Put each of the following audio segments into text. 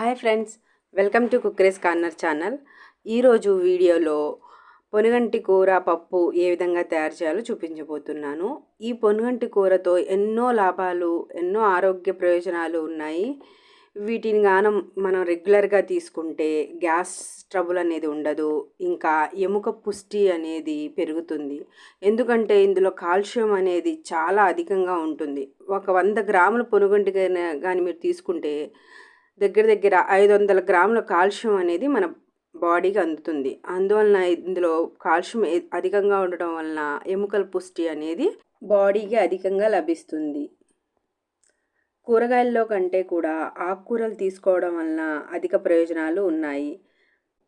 Hi friends welcome to కుక్రేస్ corner channel. ఈరోజు వీడియోలో పొనుగంటి కూర పప్పు ఏ విధంగా తయారు చేయాలో చూపించబోతున్నాను. ఈ పొనుగంటి కూరతో ఎన్నో లాభాలు ఎన్నో ఆరోగ్య ప్రయోజనాలు ఉన్నాయి. వీటిని గానం మనం రెగ్యులర్గా తీసుకుంటే గ్యాస్ ట్రబుల్ అనేది ఉండదు ఇంకా ఎముక పుష్టి అనేది పెరుగుతుంది. ఎందుకంటే ఇందులో కాల్షియం అనేది చాలా అధికంగా ఉంటుంది. ఒక వంద గ్రాముల పొనుగంటి కానీ మీరు తీసుకుంటే దగ్గర దగ్గర ఐదు వందల గ్రాముల కాల్షియం అనేది మన బాడీకి అందుతుంది. అందువలన ఇందులో కాల్షియం అధికంగా ఉండటం వలన ఎముకల పుష్టి అనేది బాడీకి అధికంగా లభిస్తుంది. కూరగాయల్లో కంటే కూడా ఆకుకూరలు తీసుకోవడం వలన అధిక ప్రయోజనాలు ఉన్నాయి.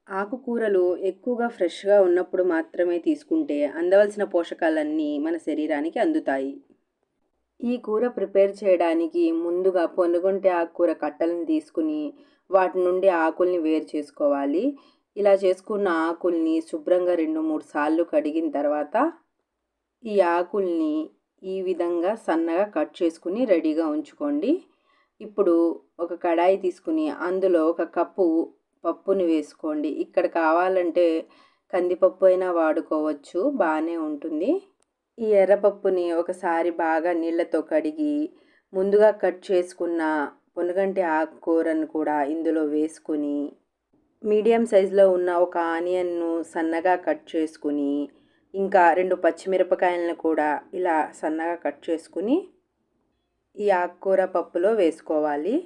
ఆకుకూరలు ఎక్కువగా ఫ్రెష్గా ఉన్నప్పుడు మాత్రమే తీసుకుంటే అందవలసిన పోషకాలన్నీ మన శరీరానికి అందుతాయి. ఈ కూర ప్రిపేర్ చేయడానికి ముందుగా పొనుగుంటే ఆకుకూర కట్టలను తీసుకుని వాటి నుండి ఆకుల్ని వేరు చేసుకోవాలి. ఇలా చేసుకున్న ఆకుల్ని శుభ్రంగా రెండు మూడు సార్లు కడిగిన తర్వాత ఈ ఆకుల్ని ఈ విధంగా సన్నగా కట్ చేసుకుని రెడీగా ఉంచుకోండి. ఇప్పుడు ఒక కడాయి తీసుకుని అందులో ఒక కప్పు పప్పుని వేసుకోండి. ఇక్కడ కావాలంటే కందిపప్పు అయినా వాడుకోవచ్చు బాగానే ఉంటుంది. ఈ ఎర్రపప్పుని ఒకసారి బాగా నీళ్ళతో కడిగి ముందుగా కట్ చేసుకున్న పొనుగంటి ఆకుకూరను కూడా ఇందులో వేసుకుని మీడియం సైజులో ఉన్న ఒక ఆనియన్ను సన్నగా కట్ చేసుకుని ఇంకా రెండు పచ్చిమిరపకాయలను కూడా ఇలా సన్నగా కట్ చేసుకుని ఈ ఆకుకూర పప్పులో వేసుకోవాలి.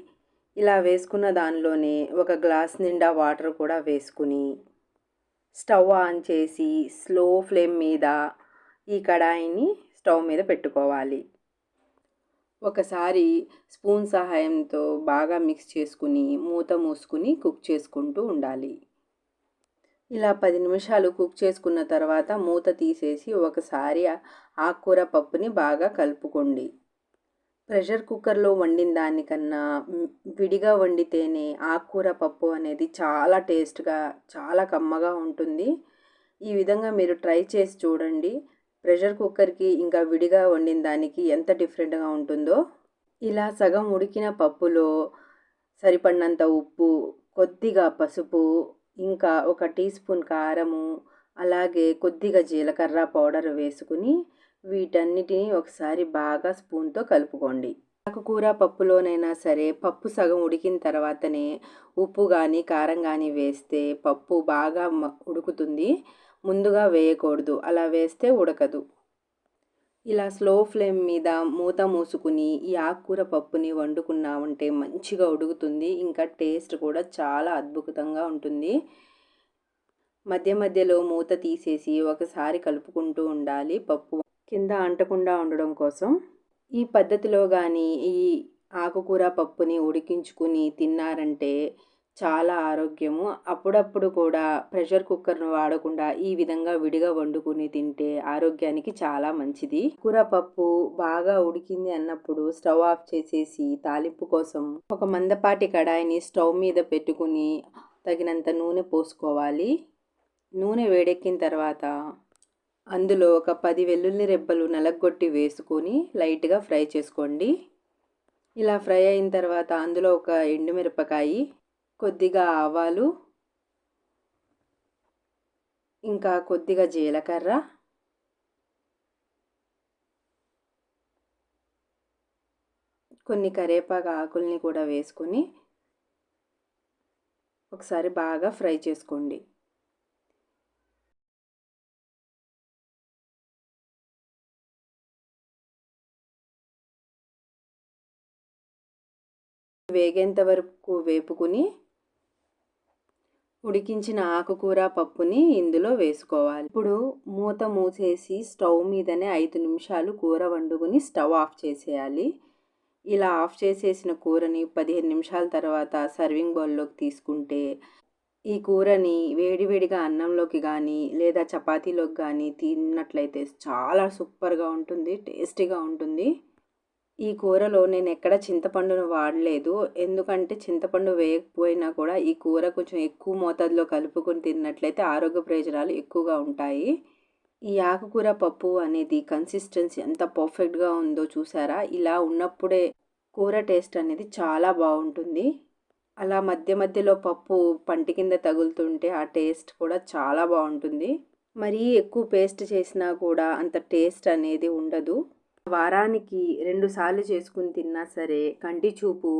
ఇలా వేసుకున్న దానిలోనే ఒక గ్లాస్ నిండా వాటర్ కూడా వేసుకుని స్టవ్ ఆన్ చేసి స్లో ఫ్లేమ్ మీద ఈ కడాయిని స్టవ్ మీద పెట్టుకోవాలి. ఒకసారి స్పూన్ సహాయంతో బాగా మిక్స్ చేసుకుని మూత మూసుకుని కుక్ చేసుకుంటూ ఉండాలి. ఇలా పది నిమిషాలు కుక్ చేసుకున్న తర్వాత మూత తీసేసి ఒకసారి ఆకుకూర పప్పుని బాగా కలుపుకోండి. ప్రెషర్ కుక్కర్లో వండిన దానికన్నా విడిగా వండితేనే ఆకుకూర పప్పు అనేది చాలా టేస్ట్గా చాలా కమ్మగా ఉంటుంది. ఈ విధంగా మీరు ట్రై చేసి చూడండి. ప్రెషర్ కుక్కర్కి ఇంకా విడిగా వండిన దానికి ఎంత డిఫరెంట్గా ఉంటుందో ఇలా సగం ఉడికిన పప్పులో సరిపడినంత ఉప్పు కొద్దిగా పసుపు ఇంకా ఒక టీ స్పూన్ కారము అలాగే కొద్దిగా జీలకర్ర పౌడర్ వేసుకుని వీటన్నిటిని ఒకసారి బాగా స్పూన్తో కలుపుకోండి. ఆకుకూర పప్పులోనైనా సరే పప్పు సగం ఉడికిన తర్వాతనే ఉప్పు కానీ కారం కానీ వేస్తే పప్పు బాగా ఉడుకుతుంది. ముందుగా వేయకూడదు అలా వేస్తే ఉడకదు. ఇలా స్లో ఫ్లేమ్ మీద మూత మూసుకుని ఈ ఆకుకూర పప్పుని వండుకున్నామంటే మంచిగా ఉడుకుతుంది. ఇంకా టేస్ట్ కూడా చాలా అద్భుతంగా ఉంటుంది. మధ్య మధ్యలో మూత తీసేసి ఒకసారి కలుపుకుంటూ ఉండాలి. పప్పు కింద అంటకుండా ఉండడం కోసం. ఈ పద్ధతిలో కానీ ఈ ఆకుకూర పప్పుని ఉడికించుకుని తిన్నారంటే చాలా ఆరోగ్యము. అప్పుడప్పుడు కూడా ప్రెషర్ కుక్కర్ను వాడకుండా ఈ విధంగా విడిగా వండుకుని తింటే ఆరోగ్యానికి చాలా మంచిది. కూర పప్పు బాగా ఉడికింది అన్నప్పుడు స్టవ్ ఆఫ్ చేసేసి తాలింపు కోసం ఒక మందపాటి కడాయిని స్టవ్ మీద పెట్టుకుని తగినంత నూనె పోసుకోవాలి. నూనె వేడెక్కిన తర్వాత అందులో ఒక పది వెల్లుల్లి రెబ్బలు నలగొట్టి వేసుకొని లైట్గా ఫ్రై చేసుకోండి. ఇలా ఫ్రై అయిన తర్వాత అందులో ఒక ఎండుమిరపకాయి కొద్దిగా ఆవాలు ఇంకా కొద్దిగా జీలకర్ర కొన్ని కరేపాకు ఆకుల్ని కూడా వేసుకొని ఒకసారి బాగా ఫ్రై చేసుకోండి. వేగేంత వరకు వేపుకుని ఉడికించిన ఆకుకూర పప్పుని ఇందులో వేసుకోవాలి. ఇప్పుడు మూత మూసేసి స్టవ్ మీదనే ఐదు నిమిషాలు కూర వండుకుని స్టవ్ ఆఫ్ చేసేయాలి. ఇలా ఆఫ్ చేసేసిన కూరని పదిహేను నిమిషాల తర్వాత సర్వింగ్ బౌల్లోకి తీసుకుంటే ఈ కూరని వేడివేడిగా అన్నంలోకి కానీ లేదా చపాతీలోకి కానీ తిన్నట్లయితే చాలా సూపర్గా ఉంటుంది టేస్టీగా ఉంటుంది. ఈ కూరలో నేను ఎక్కడ చింతపండును వాడలేదు. ఎందుకంటే చింతపండు వేయకపోయినా కూడా ఈ కూర కొంచెం ఎక్కువ మోతాదులో కలుపుకొని తిన్నట్లయితే ఆరోగ్య ప్రయోజనాలు ఎక్కువగా ఉంటాయి. ఈ ఆకుకూర పప్పు అనేది కన్సిస్టెన్సీ ఎంత పర్ఫెక్ట్గా ఉందో చూసారా? ఇలా ఉన్నప్పుడే కూర టేస్ట్ అనేది చాలా బాగుంటుంది. అలా మధ్య మధ్యలో పప్పు పంటి కింద తగులుతుంటే ఆ టేస్ట్ కూడా చాలా బాగుంటుంది. మరీ ఎక్కువ పేస్ట్ చేసినా కూడా అంత టేస్ట్ అనేది ఉండదు. వారానికి రెండు సార్లు చేసుకుని తిన్నా సరే కంటి చూపు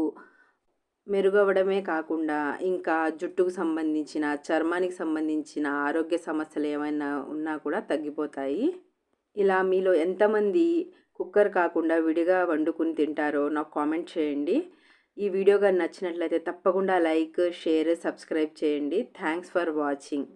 మెరుగవడమే కాకుండా ఇంకా జుట్టుకు సంబంధించిన చర్మానికి సంబంధించిన ఆరోగ్య సమస్యలు ఏమైనా ఉన్నా కూడా తగ్గిపోతాయి. ఇలా మీలో ఎంతమంది కుక్కర్ కాకుండా విడిగా వండుకుని తింటారో నాకు కామెంట్ చేయండి. ఈ వీడియో కానీ నచ్చినట్లయితే తప్పకుండా లైక్ షేర్ సబ్స్క్రైబ్ చేయండి. Thanks for watching.